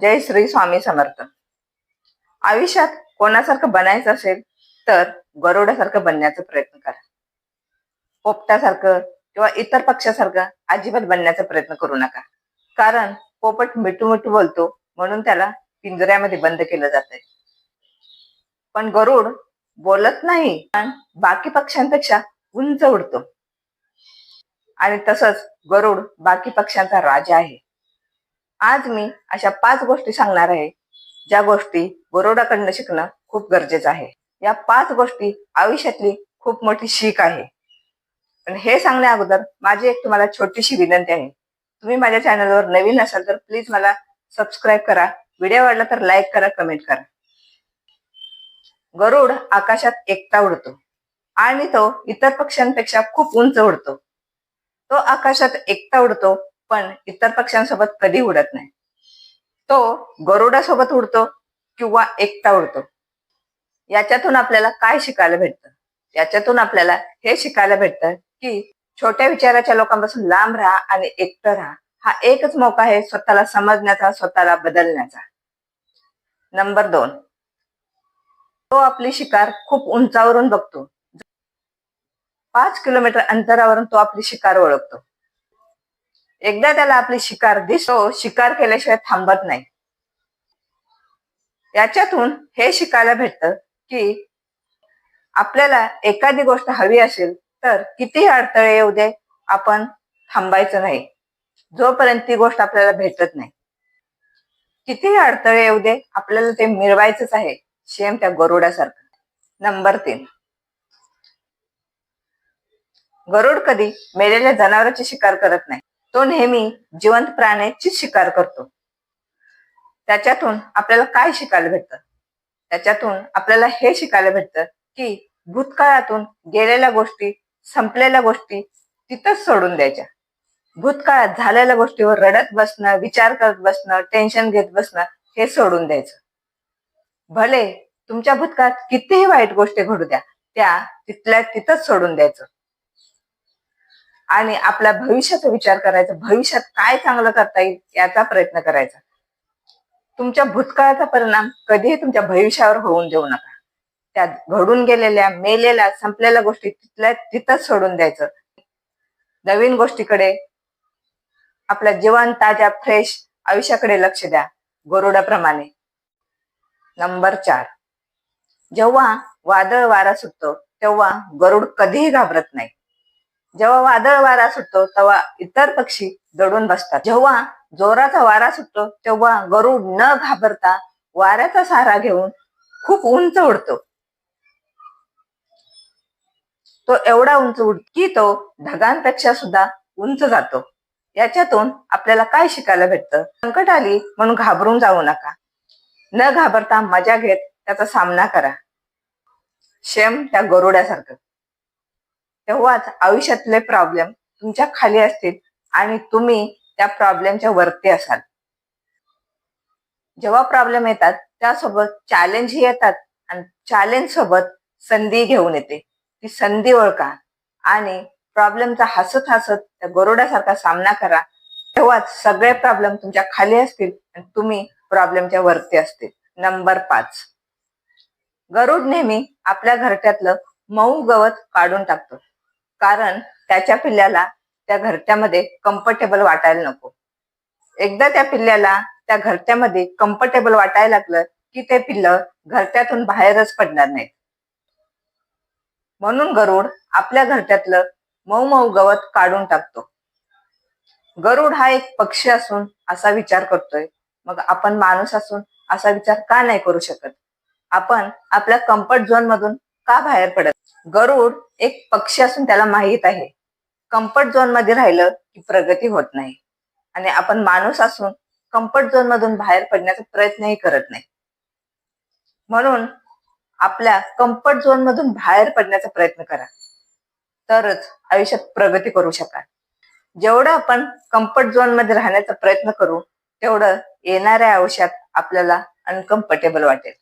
जय श्री स्वामी समर्थ. आयुष्यात कोणासारखं बनायचं असेल तर गरोड्यासारखं बनण्याचा प्रयत्न करा. पोपटासारखं किंवा इतर पक्षासारखं अजिबात बनण्याचा प्रयत्न करू नका. कारण पोपट मिठू मिठू बोलतो म्हणून त्याला पिंजऱ्यामध्ये बंद केलं जातंय. पण गरुड बोलत नाही पण बाकी पक्ष्यांपेक्षा उंच उडतो. आणि तसंच गरुड बाकी पक्ष्यांचा राजा आहे. आज मी अशा पाच गोष्टी सांगणार आहे. ज्या गोष्टी बरोडाकडनं शिकणं खूप गरजेचं आहे. या पाच गोष्टी आयुष्यातली खूप मोठी शीख आहे. पण हे सांगण्या अगोदर माझी एक तुम्हाला छोटीशी विनंती आहे. तुम्ही माझ्या चॅनलवर नवीन असाल तर प्लीज मला सबस्क्राईब करा. व्हिडिओ आवडला तर लाईक करा कमेंट करा. गरुड आकाशात एकटा उडतो. आणि तो इतर पक्ष्यांपेक्षा खूप उंच उडतो. तो आकाशात एकटा उडतो पण इतर पक्ष्यांसोबत कधी उडत नाही. तो गरुडासोबत उडतो किंवा एकटा उडतो. याच्यातून आपल्याला काय शिकायला भेटतं? याच्यातून आपल्याला हे शिकायला भेटतं की छोट्या विचाराच्या लोकांपासून लांब राहा आणि एकटं राहा. हा एकच मौका आहे स्वतःला समजण्याचा स्वतःला बदलण्याचा. नंबर दोन. तो आपली शिकार खूप उंचावरून बघतो. पाच किलोमीटर अंतरावरून तो आपली शिकार ओळखतो. एकदा त्याला आपली शिकार दिसतो शिकार केल्याशिवाय थांबत नाही. याच्यातून हे शिकायला भेटतं की आपल्याला एखादी गोष्ट हवी असेल तर किती अडथळे येऊ दे आपण थांबायचं नाही. जोपर्यंत ती गोष्ट आपल्याला भेटत नाही. किती अडथळे येऊ दे आपल्याला ते मिळवायचंच आहे सेम त्या गरुडासारखं. नंबर तीन. गरुड कधी मेलेल्या जनावरांची शिकार करत नाही. तो नेहमी जिवंत प्राण्याची शिकार करतो. त्याच्यातून आपल्याला काय शिकायला भेटतं? त्याच्यातून आपल्याला हे शिकायला भेटतं की भूतकाळातून गेलेल्या गोष्टी संपलेल्या गोष्टी तिथंच सोडून द्यायच्या. भूतकाळात झालेल्या गोष्टीवर रडत बसणं विचार करत बसणं टेन्शन घेत बसणं हे सोडून द्यायचं. भले तुमच्या भूतकाळात कितीही वाईट गोष्टी घडू द्या त्या तिथल्या तिथंच सोडून द्यायचं. आणि आपल्या भविष्याचा विचार करायचा. भविष्यात काय चांगलं करता येईल याचा प्रयत्न करायचा. तुमच्या भूतकाळाचा परिणाम कधीही तुमच्या भविष्यावर होऊन देऊ नका. त्या घडून गेलेल्या मेलेल्या संपलेल्या गोष्टी तिथल्या तिथंच सोडून द्यायचं. नवीन गोष्टीकडे आपल्या जीवन ताज्या फ्रेश आयुष्याकडे लक्ष द्या. गरुडाप्रमाणे. नंबर चार. जेव्हा वादळ वारा सुटतो तेव्हा गरुड कधीही घाबरत नाही. जेव्हा वादळ वारा सुटतो तेव्हा इतर पक्षी दडून बसतात. जेव्हा जोराचा वारा सुटतो तेव्हा गरुड न घाबरता वाऱ्याचा सहारा घेऊन खूप उंच उडतो. तो एवढा उंच उड की तो ढगांपेक्षा सुद्धा उंच जातो. याच्यातून आपल्याला काय शिकायला भेटतं? संकट आली म्हणून घाबरून जाऊ नका. न घाबरता मजा घेत त्याचा सामना करा. शेम त्या गरुड्यासारखं. तेव्हाच आयुष्यातले प्रॉब्लेम तुमच्या खाली असतील आणि तुम्ही त्या प्रॉब्लेमच्या वरती असाल. जेव्हा प्रॉब्लेम येतात त्यासोबत चॅलेंजही येतात आणि चॅलेंज सोबत संधी घेऊन येते. ती संधी ओळखा आणि प्रॉब्लेमचा हसत हसत त्या गरोड्यासारखा सामना करा. तेव्हाच सगळे प्रॉब्लेम तुमच्या खाली असतील आणि तुम्ही प्रॉब्लेमच्या वरती असतील. नंबर पाच. गरुड नेहमी आपल्या घरट्यातलं मऊ गवत काढून टाकतो. कारण त्याच्या पिल्ल्याला त्या घरट्यामध्ये कम्फर्टेबल वाटायला नको. एकदा त्या पिल्ल्याला त्या घरट्यामध्ये कम्फर्टेबल वाटायला लागलं की ते पिल्ल घरट्यातून बाहेरच पडणार नाहीत. म्हणून गरुड आपल्या घरट्यातलं मऊ मऊ गवत काढून टाकतो. गरुड हा एक पक्षी असून असा विचार करतोय. मग आपण माणूस असून असा विचार का नाही करू शकत? आपण आपल्या कम्फर्ट झोन मधून का बाहेर पडत? गरुड एक पक्षी असून त्याला माहीत आहे. कम्फर्ट झोनमध्ये राहिलं की प्रगती होत नाही. आणि आपण माणूस असून कम्फर्ट झोन मधून बाहेर पडण्याचा प्रयत्नही करत नाही. म्हणून आपल्या कम्फर्ट झोन मधून बाहेर पडण्याचा प्रयत्न करा. तरच आयुष्यात प्रगती करू शकाल. जेवढं आपण कम्फर्ट झोनमध्ये राहण्याचा प्रयत्न करू तेवढं येणाऱ्या आयुष्यात आपल्याला अनकम्फर्टेबल वाटेल.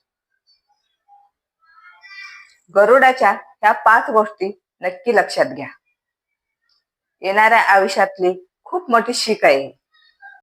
गरुडाच्या ह्या पाच गोष्टी नक्की लक्षात घ्या. येणाऱ्या आयुष्यातली खूप मोठी शीख आहे.